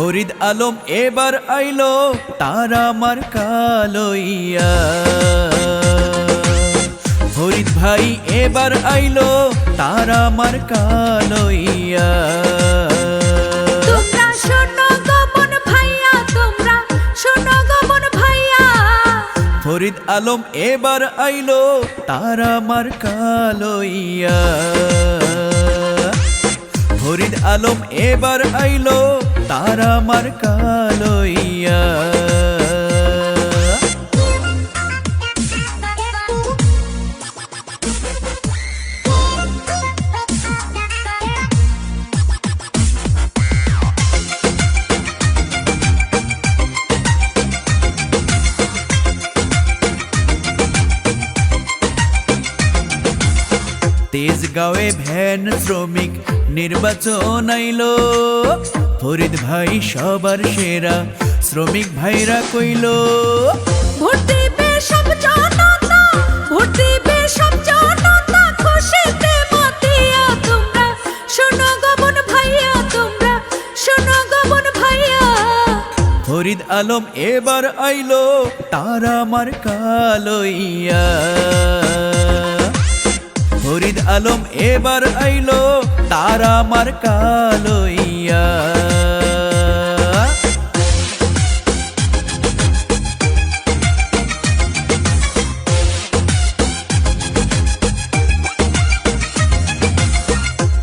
ফরিদ আলম এবার আইলো তার আমার কালইয়া ফরিদ ভাই এবার আইলো তার আমার কালইয়া ফরিদ আলম এবার আইলো তার আমার কালইয়া ফরিদ আলম এবার আইলো তারা আমার কালইয়া তেজগাঁওয়ে ভ্যান শ্রমিক নির্বাচন আইলো ফরিদ ভাই সবার সেরা শ্রমিক ভাইরা কইল। ভোট সব জনতা ভোট সব জনতা খুশিতে মাতিয়া তোমরা। শোনো গমন ভাইয়া তোমরা শোনো গমন ভাইয়া। ফরিদ আলম এবার আইলো তার আমার কালইয়া ফরিদ আলম এবার আইলো তার আমার কালইয়া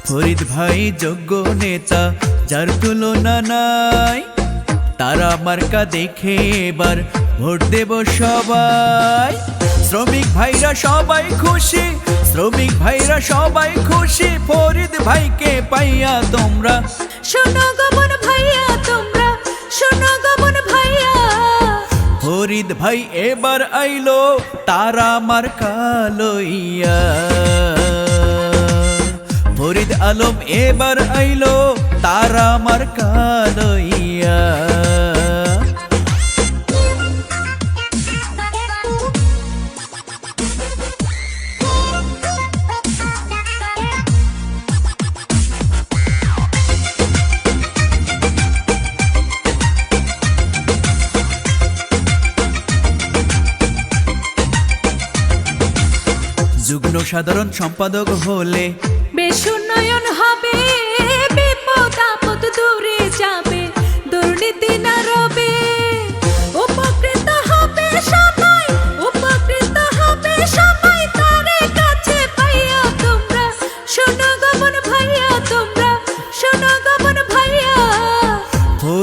ফরিদ ভাই যোগ্য নেতা যার তুলনা নাই। তারা মার্কা দেখে এবার ভোট দেব সবাই। শ্রমিক ভাইরা সবাই খুশি শ্রমিক ভাইরা সবাই খুশি ফরিদ ভাইকে পাইয়া তোমরা। শোনো গমন ভাইয়া তোমরা শোনো গমন ভাইয়া। ফরিদ ভাই এবার আইলো তারা আমার লইয়া ফরিদ আলম এবার আইলো তারা আমার কালইয়া যুগ্ম সাধারণ সম্পাদক হলে বেশ উন্নয়ন হবে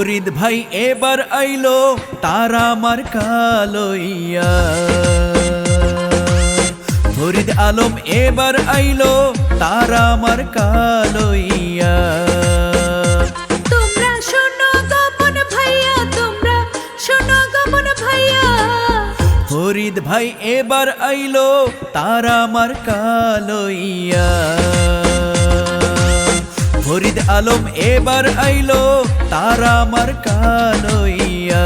ফরিদ ভাই এবার আইলো তারা আমার কালইয়া। ফরিদ আলম এবার আইলো তারা আমার কালইয়া। তোমরা শোনো গমন ভাইয়া তোমরা শোনো গমন ভাইয়া। ফরিদ ভাই এবার আইলো তারা আমার কালইয়া। ফরিদ আলম এবার আইলো তারা আমার কালইয়া